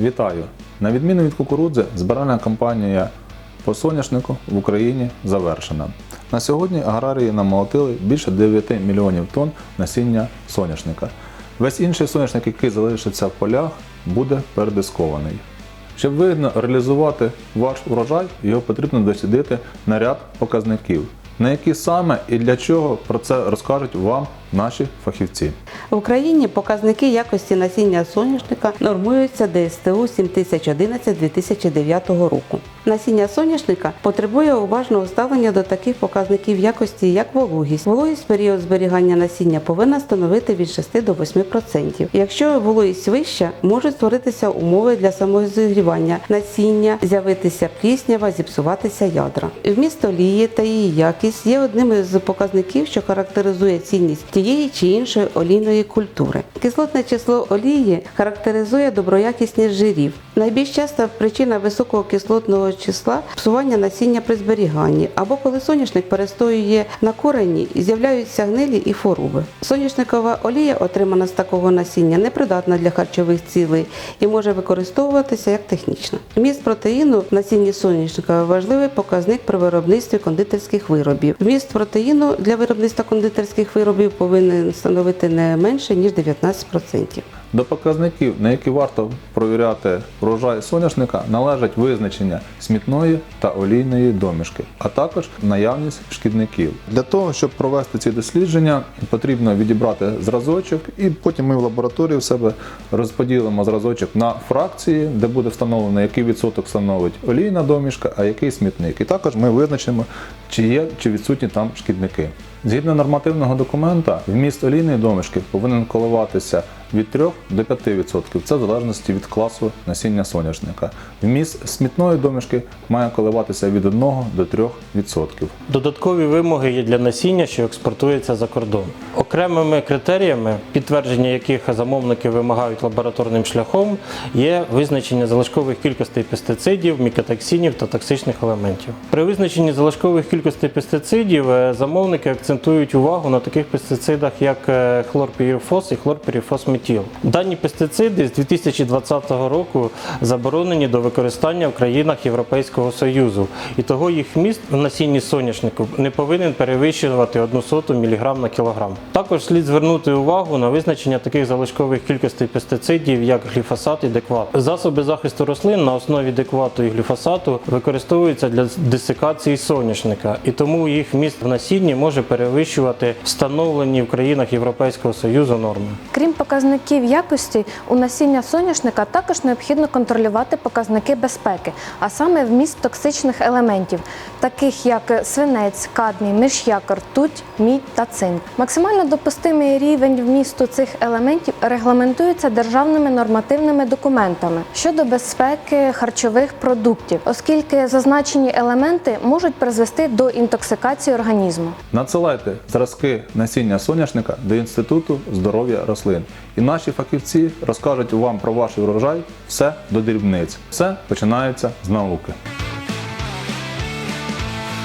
Вітаю! На відміну від кукурудзи, збиральна кампанія по соняшнику в Україні завершена. На сьогодні аграрії намолотили більше 9 мільйонів тонн насіння соняшника. Весь інший соняшник, який залишиться в полях, буде передискований. Щоб вигідно реалізувати ваш урожай, його потрібно дослідити на ряд показників. На які саме і для чого про це розкажуть вам наші фахівці. В Україні показники якості насіння соняшника нормуються ДСТУ 7011-2009 року. Насіння соняшника потребує уважного ставлення до таких показників якості, як вологість. Вологість в період зберігання насіння повинна становити від 6 до 8%. Якщо вологість вища, можуть створитися умови для самозігрівання насіння, з'явитися пліснява, зіпсуватися ядра. Вміст олії та її якість є одним із показників, що характеризує цінність тієї чи іншої олійної культури. Кислотне число олії характеризує доброякісність жирів. Найбільш часта причина високого кислотного числа псування насіння при зберіганні або коли соняшник перестоює на корені, з'являються гнилі і хвороби. Соняшникова олія, отримана з такого насіння, непридатна для харчових цілей і може використовуватися як технічна. Вміст протеїну в насінні соняшника важливий показник при виробництві кондитерських виробів. Вміст протеїну для виробництва кондитерських виробів повинен становити не менше ніж 19%. До показників, на які варто провіряти врожай соняшника, належать визначення смітної та олійної домішки, а також наявність шкідників. Для того, щоб провести ці дослідження, потрібно відібрати зразочок, і потім ми в лабораторії в себе розподілимо зразочок на фракції, де буде встановлено, який відсоток становить олійна домішка, а який смітник. І також ми визначимо, чи є чи відсутні там шкідники. Згідно нормативного документа, вміст олійної домішки повинен коливатися від 3 до 5%. Це в залежності від класу насіння соняшника. Вміст смітної домішки має коливатися від 1 до 3%. Додаткові вимоги є для насіння, що експортується за кордон. Окремими критеріями, підтвердження яких замовники вимагають лабораторним шляхом, є визначення залишкових кількостей пестицидів, мікотоксинів та токсичних елементів. При визначенні залишкових кількостей пестицидів е, замовники акцентують увагу на таких пестицидах, як е, хлорпірифос і хлорпірифосметіл. Дані пестициди з 2020 року заборонені до використання в країнах Європейського Союзу, і того їх вміст в насінні соняшнику не повинен перевищувати 1 соту мг на кілограм. Також слід звернути увагу на визначення таких залишкових кількостей пестицидів, як гліфосат і декват. Засоби захисту рослин на основі деквату і гліфосату використовуються для десикації соняшника, і тому їх вміст в насінні може перевищувати встановлені в країнах Європейського Союзу норми. Крім показників якості, у насіння соняшника також необхідно контролювати показники безпеки, а саме вміст токсичних елементів, таких як свинець, кадмій, миш'як, ртуть, мідь та цинк. Максимально допустимий рівень вмісту цих елементів регламентується державними нормативними документами щодо безпеки харчових продуктів, оскільки зазначені елементи можуть призвести до інтоксикації організму. Надсилайте зразки насіння соняшника до Інституту здоров'я рослин. І наші фахівці розкажуть вам про ваш урожай все до дрібниць. Все починається з науки.